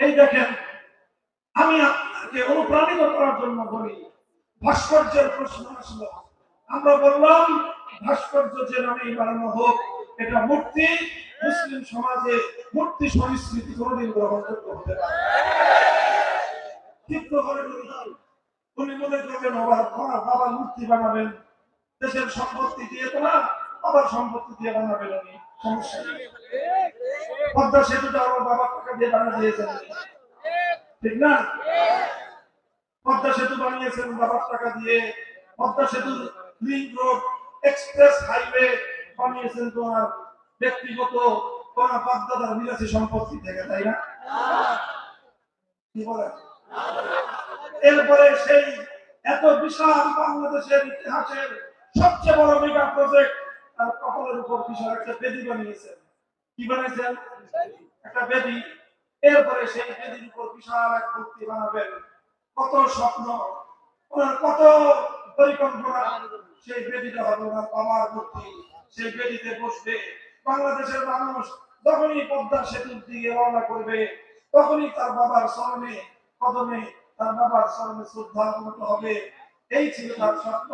এই দেখেন, আমি আপনাকে অনুপ্রাণিত করার জন্য বলি, ভাস্কর্যের প্রশ্ন আসলো। আমরা বললাম, ভাস্কর্য যে নামেই বানানো হোক, এটা মূর্তি, মুসলিম সমাজে মূর্তি সংস্কৃতি কোনোদিন গ্রহণযোগ্য হতে পারে উনি মনে করবেন আবার মূর্তি বানাবেন, দেশের সম্পত্তি দিয়ে তো না, বাবার সম্পত্তি দিয়ে বানাবেন উনি, সমস্যা নেই। পদ্মা সেতুটা আমার টাকা দিয়ে দিয়েছেন। ঠিক না? পদ্মা সেতু বানিয়েছেন, বাবার টাকা দিয়ে। পদ্মা সেতু রোড, এক্সপ্রেস হাইওয়ে বানিয়েছেন তোমার ব্যক্তিগত তোমার বাগদাদার বিলাসী সম্পত্তি থেকে, তাই না? কি এরপরে সেই এত বিশাল বাংলাদেশের ইতিহাসের সবচেয়ে বড় মেগা প্রজেক্ট তার কপালের উপর বিশাল একটা বেদি বানিয়েছেন। কি বানিয়েছেন একটা বেদি এরপরে সেই বেদির উপর বিশাল এক মূর্তি বানাবেন। কত স্বপ্ন, ওনার কত পরিকল্পনা। সেই বেদিটা হবে ওনার বাবার মূর্তি। সেই বেদিতে বসবে। বাংলাদেশের মানুষ যখনই পদ্মা সেতুর দিকে রওনা করবে, তখনই তার বাবার স্মরণে, কদমে তার বাবার স্মরণে শ্রদ্ধা হবে। এই ছিল তার স্বপ্ন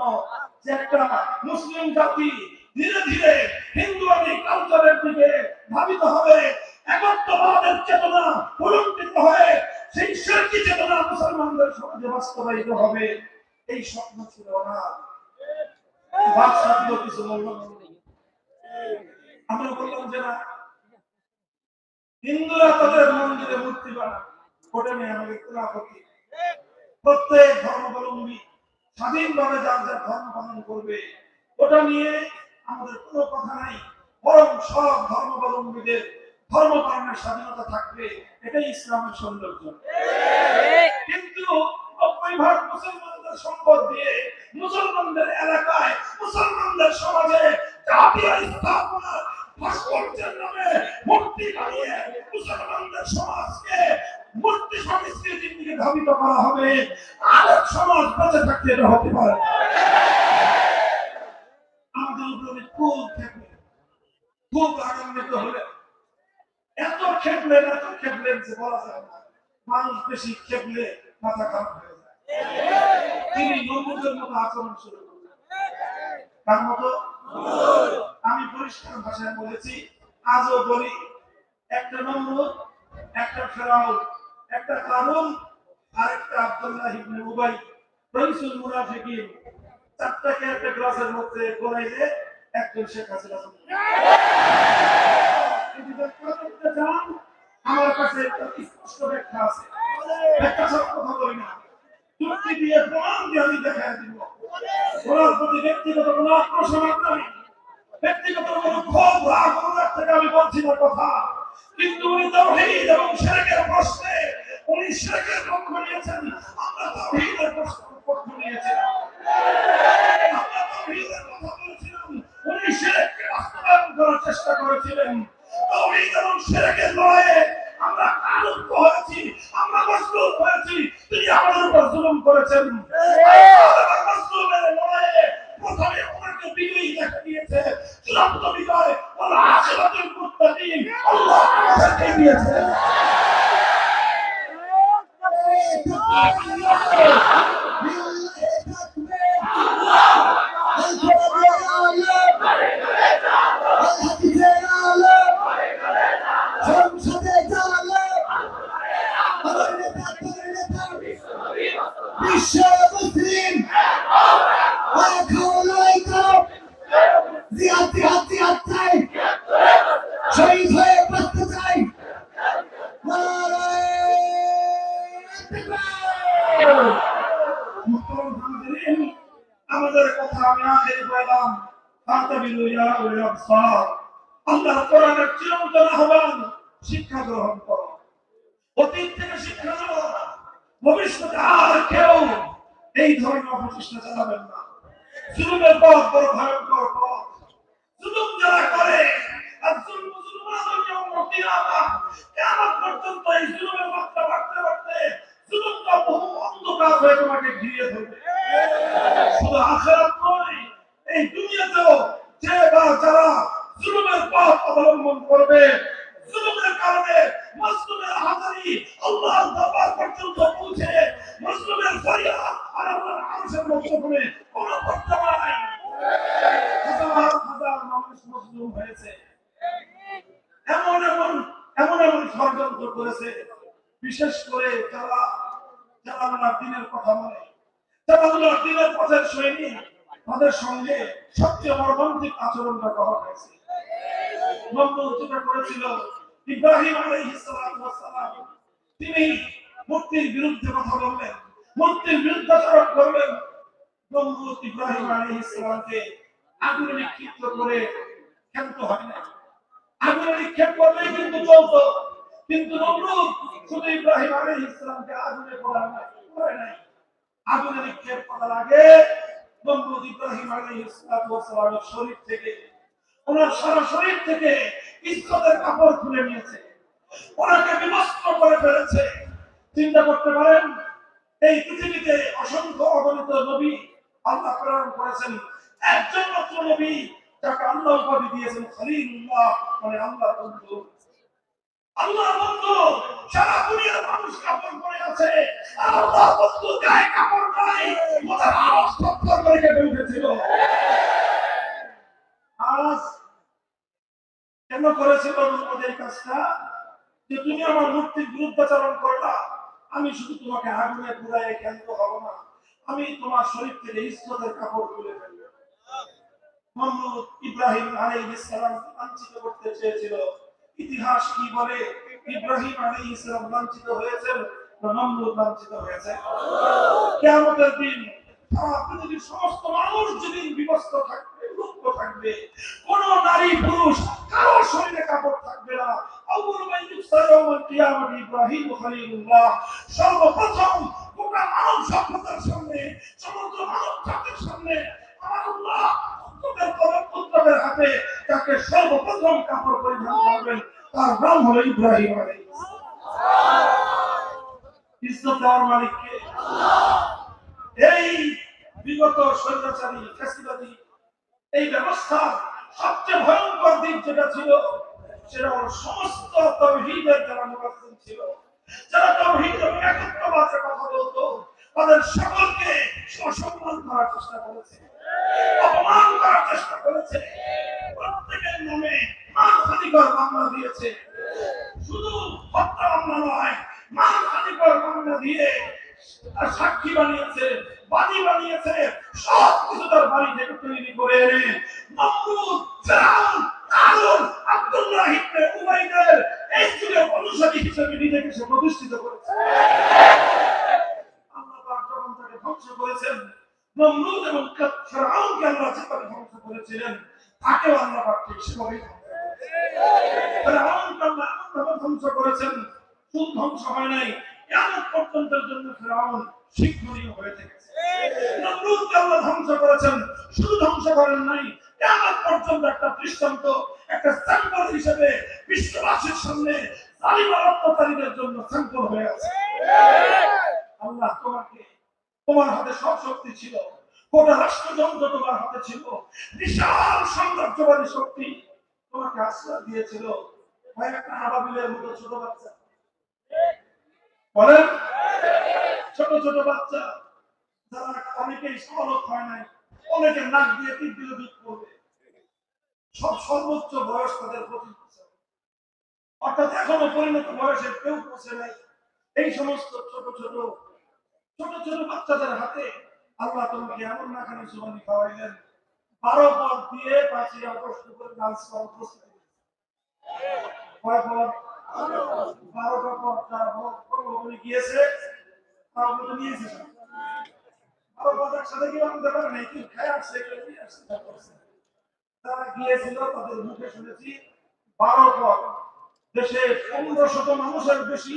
যে একটা মুসলিম জাতি ধীরে ধীরে হিন্দুয়ানি কালচারের দিকে ধাবিত হবে। একত্ববাদের চেতনা পুরস্কৃত হয়ে সেই শিরকি চেতনা মুসলমানদের সমাজে বাস্তবায়িত হবে। এই স্বপ্ন ছিল না। হিন্দুরা তাদের মন্দিরে ওটা নিয়ে প্রত্যেক ধর্মাবলম্বী স্বাধীনভাবে যার যার ধর্ম পালন করবে, ওটা নিয়ে আমাদের কোনো কথা নাই। বরং সব ধর্মাবলম্বীদের ধর্ম পালনের স্বাধীনতা থাকবে। এটাই ইসলামের সৌন্দর্য। কিন্তু নব্বই মুসলমানদের এলাকায় মুসলমানদের সমাজে মূর্তি বানিয়ে মুসলমানদের সমাজকে মূর্তি সংস্কৃতির ধাবিত করা হবে। সমাজ বেঁচে থাকতে হতে পারে খুব হলেন এত খেপলেন এত খেপলেন যে বলা যায় না, মানুষ বেশি খেপলে মাথা খারাপ হয়ে যায়। তিনি মতো আচরণ শুরু তার মতো? আমি পরিষ্কার ভাষায় বলেছি, আজও বলি, একটা নমরুদ, একটা ফেরাউন, একটা কারুন, আর একটা আব্দুল্লাহ ইবনে উবাই। রইসুল মুনাফিকিন, চারটাকে একটা গ্লাসের মধ্যে গড়াইলে একজন শেখ হাসিনা। আমার কাছে স্পষ্ট ব্যাখ্যা আছে ব্যাখ্যা সব কথা বলি না যুক্তি দিয়ে প্রমাণ দিয়ে আমি দেখাই দিব ওনার প্রতি ব্যক্তিগত কোনো আক্রোশ আমার ব্যক্তিগত কোনো ক্ষোভ রাগ অনুরাগ থেকে আমি বলছি না কথা কিন্তু উনি তাওহীদ এবং শিরকের প্রশ্নে উনি শিরকের পক্ষ নিয়েছেন আমরা তাওহীদের পক্ষ নিয়েছিলাম আমরা তাওহীদের কথা করার চেষ্টা করেছিলেন। তাওহীদ এবং আমরা কারুদ্ধ হয়েছি, আমরা মজবুত হয়েছি, তিনি আমাদের উপর জুলুম করেছেন। মজলুমের লড়াইয়ে প্রথমে ওনাকে বিজয়ী দেখা আমাদের কথা আমি আগে বললাম। শিক্ষা গ্রহণ করো। অতীত থেকে শিক্ষা ভবিষ্যতে আর কেউ এই ধরনের অপচেষ্টা চালাবেন না। জুলুমের পথ বড় ভয়ঙ্কর পথ। জুলুম যারা করে, আর জুলুম জুলুমাতুল ইয়াউমা কিয়ামা কিয়ামত পর্যন্ত এই জুলুমের বাড়তে বাড়তে জুলুমটা বহু ধরবে। শুধু আখেরাত নয় এই দুনিয়াতেও যে বা যারা জুলুমের পথ অবলম্বন করবে জুলুমের কারণে মজলুমের হাজারি আল্লাহর দরবার পর্যন্ত পৌঁছে মুসলিমের ফরিয়াদ আর আল্লাহর আরশের মধ্যে কোন বর্তমান নাই হাজার হাজার মানুষ মজলুম হয়েছে এমন এমন এমন এমন ষড়যন্ত্র করেছে, বিশেষ করে যারা যারা আল্লাহর দিনের কথা বলে যারা আল্লাহর দিনের পথের সৈনিক, তাদের সঙ্গে সবচেয়ে মর্মান্তিক আচরণটা করা হয়েছে। করেছিল, ইব্রাহিম তিনি মূর্তির বিরুদ্ধে কথা বললেন, মূর্তির বিরুদ্ধাচরণ করলেন। নমরুদ ইব্রাহিম আলাইহিস সালামকে আগুনে নিক্ষিপ্ত করে ক্ষান্ত হয় না নিয়েছে। ওনাকে বিবস্ত্র করে চিন্তা করতে পারেন, এই পৃথিবীতে অসংখ্য অগণিত নবী আল্লাহ প্রেরণ করেছেন। একজন মাত্র নবী যাকে আল্লাহ উপাধি দিয়েছেন খলিলুল্লাহ মানে আল্লাহ বন্ধু। আল্লাহ বন্ধু, সারা দুনিয়ার মানুষ কাপড় পরে আছে। আল্লাহ বন্ধু, গায়ে কাপড় নাই ওদের আওয়াজ থরথর করে কেঁপে উঠেছিল। আজ কেন করেছিল ওদের কাজটা? যে তুমি আমার মূর্তির বিরুদ্ধাচরণ করলা, আমি শুধু তোমাকে আগুনে পুরাই ক্ষান্ত হব না, আমি তোমার শরীর থেকে ইজ্জতের কাপড় তুলে ফেলব ইব্রাহিম আলাইহিস করতে চেয়েছিল। ইতিহাস কি বলে? ইব্রাহিম আলাইহিস না হয়েছে কিয়ামতের দিন পৃথিবীর সমস্ত মানুষ যেদিন বিবস্ত থাকবে থাকবে, কোন নারী পুরুষ কারও শরীরে কাপড় থাকবে না। আউয়াল মান ইউসারাউল কিয়ামত ইব্রাহিম খলিলুল্লাহ। সর্বপ্রথম গোটা মানব সভ্যতার সামনে, সমগ্র মানব জাতির সামনে পরে হাতে তাকে সর্বপ্রথম কাপড় পরিধান করবেন। তার নাম হলো ইব্রাহিম এই বিগত এই ব্যবস্থা সবচেয়ে ভয়ঙ্কর দিক যেটা ছিল, সেটা সমস্ত তৌহিদের যারা মুখাস্তিন ছিল, যারা তৌহিদ এবং কথা বলতো, তাদের সকলকে সসম্মান করার চেষ্টা করেছে। অপমান করার চেষ্টা করেছে। প্রত্যেকের নামে মানহানিকর মামলা দিয়েছে। শুধু হত্যা মামলা নয়, মানহানিকর মামলা দিয়ে তার সাক্ষী বানিয়েছে, বাদী বানিয়েছে, সব কিছু তার বাড়ি থেকে তৈরি করে। এনে নমরুদ ফেরাউন, কারুন আব্দুল্লাহ ইবনে উমাইদের এই যুগের অনুসারী হিসেবে নিজেকে সে প্রতিষ্ঠিত করেছে। আল্লাহ পাক যখন তাকে ধ্বংস করেছেন নমরুদ এবং ফেরাউনকে আল্লাহ যেভাবে ধ্বংস করেছিলেন, তাকেও আল্লাহ পাক ঠিক সেভাবেই। ফেরাউনকে আল্লাহ এমনভাবে ধ্বংস করেছেন শুধু ধ্বংস হয় নাই কেমন পর্যন্তের জন্য ফেরাউন শিক্ষণীয় হয়ে থেকেছে নমরুদকে আল্লাহ ধ্বংস করেছেন, শুধু ধ্বংস করেন নাই কেমন পর্যন্ত একটা দৃষ্টান্ত, একটা স্যাম্পল হিসেবে বিশ্ববাসীর সামনে জালিমার অত্যাচারীদের জন্য স্যাম্পল হয়ে আছে আল্লাহ তোমাকে তোমার হাতে সব শক্তি ছিল। গোটা রাষ্ট্রযন্ত্র তোমার হাতে ছিল। বিশাল সাম্রাজ্যবাদী শক্তি তোমাকে আশ্রয় দিয়েছিল। একটা আবাবিলের মতো ছোট বাচ্চা। বলেন? ছোট ছোট বাচ্চা। যারা অনেকেই হয় নাই, অনেকে নাক দিয়ে পড়বে। সব সর্বোচ্চ বয়স তাদের অর্থাৎ এখনও পরিণত বয়সে কেউ পৌঁছে নাই। এই সমস্ত ছোট ছোট ছোট ছোট বাচ্চাদের হাতে আল্লাহ তোমাকে এমন না খানি সুবানি খাওয়াইলেন, বারো পদ দিয়ে পাঁচই আগস্ট করে ডান্স করার প্রস্তুতি বারোটা পদ গিয়েছে, তারা মতো নিয়েছে আসছে তারা গিয়েছিল, তাদের মুখে শুনেছি, বারো দেশে পনেরো শত মানুষের বেশি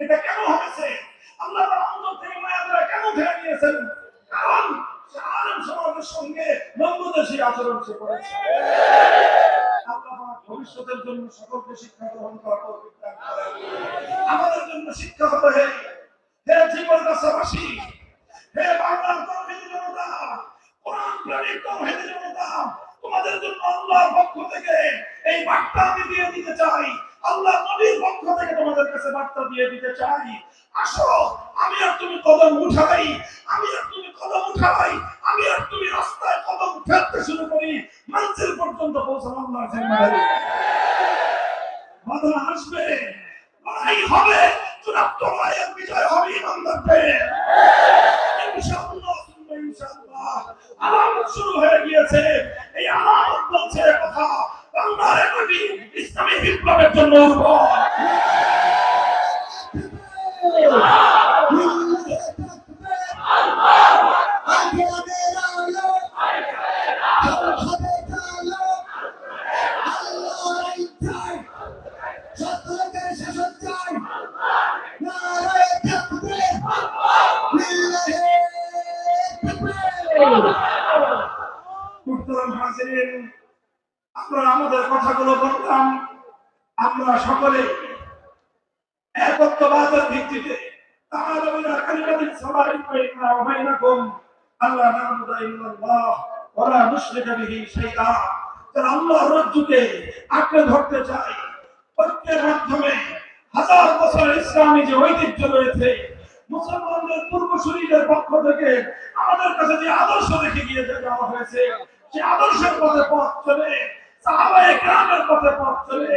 এটা কেন হয়েছে? আল্লাহ তাআলা অন্তর থেকে মায়া দ্বারা কেন ধরে নিয়েছেন কারণ সে আলেম সমাজের সঙ্গে নন্দদেশী আচরণ সে করেছে। ভবিষ্যতের জন্য সকলকে শিক্ষা গ্রহণ করেন। আমাদের জন্য শিক্ষা হলো হে হে জীবন রাস্তাবাসী হে বাংলার তৌহিদি জনতা কোরআন প্রেমিক তৌহিদি জনতা, তোমাদের জন্য আল্লাহর পক্ষ থেকে এই বার্তা আমি দিয়ে দিতে চাই। আল্লাহ নবীর পক্ষ থেকে তোমাদের কাছে বার্তা দিয়ে দিতে চাই। আসো, আমি আর তুমি কদম উঠাই, আমি আর তুমি কদম উঠাই, আমি আর তুমি রাস্তায় কদম ফেলতে শুরু করি। মঞ্জিল পর্যন্ত পৌঁছানো আল্লাহর জিম্মাদারি বাধা আসবে, লড়াই হবে, চূড়ান্ত লড়াইয়ের বিজয় হবে ইমানদারদের। ইনশাআল্লাহ ইনশাআল্লাহ, আলামত শুরু হয়ে গিয়েছে। এই আলামত বলছে কথা। তাকবীর মুহতারাম হাজিরিন আমরা আমাদের কথাগুলো বলতাম আমরা সকলে একত্ববাদের ভিত্তিতে তাআলা বিলা কালিমাতিন ধরতে মাধ্যমে হাজার যে ঐতিহ্য রয়েছে পক্ষ থেকে আমাদের কাছে যে আদর্শ রেখে গিয়ে দেওয়া হয়েছে, সে আদর্শের পথে পথ চলে, সাহাবায়ে পথে পথ চলে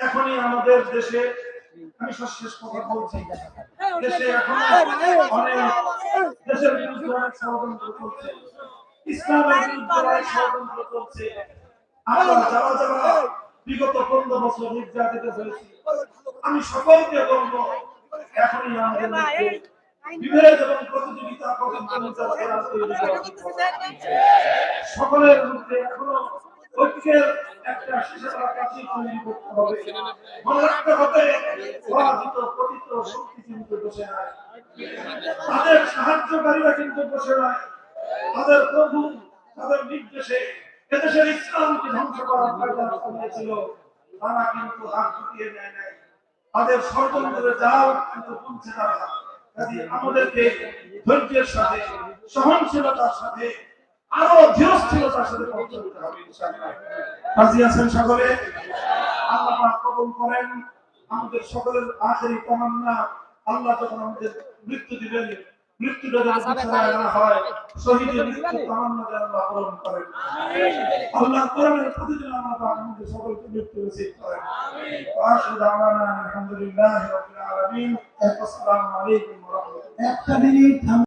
এখনই আমাদের দেশে আমি কথা বলছি দেশে এখন অনেক দেশের বিরুদ্ধে অনেক ষড়যন্ত্র চলছে ইসলামের বিরুদ্ধে অনেক ষড়যন্ত্র চলছে আমরা যারা যারা বিগত পনেরো বছর নির্যাতিত হয়েছি আমি সকলকে বলব এখনই আমাদের মধ্যে বিভেদ এবং প্রতিযোগিতা। সকলের মধ্যে এখনও ঐক্যের কিন্তু বসে তাদের সাহায্যকারীরা কিন্তু বসে নাই তাদের প্রভু তাদের নির্দেশে এদেশের ইসলামকে ধ্বংস করার ফায়দা চালিয়েছিল তারা কিন্তু হাত নেয় নাই তাদের ষড়যন্ত্রের জাল কিন্তু তারা কাজে আমাদেরকে ধৈর্যের সাথে, সহনশীলতার সাথে আরও ধীরস্থিরতার সাথে রাজি আছেন সকলে? আল্লাহ পাক কবুল করেন। আমাদের সকলের আখেরি তামান্না আল্লাহ যখন আমাদের মৃত্যু দিবেন মৃত্যুটা যেন পিছায় না হয় শহীদের মৃত্যু তামান্না যেন আল্লাহ পূরণ করেন। আল্লাহ কোরআনের প্রতিদিন আল্লাহ পাক আমাদের সকলকে মৃত্যু নসিব করেন। ওয়াশহাদু দাওয়ানা আলহামদুলিল্লাহি রাব্বিল আলামিন। আসসালামু আলাইকুম ওয়া রাহমাতুল্লাহ। একটা মিনিট থাম।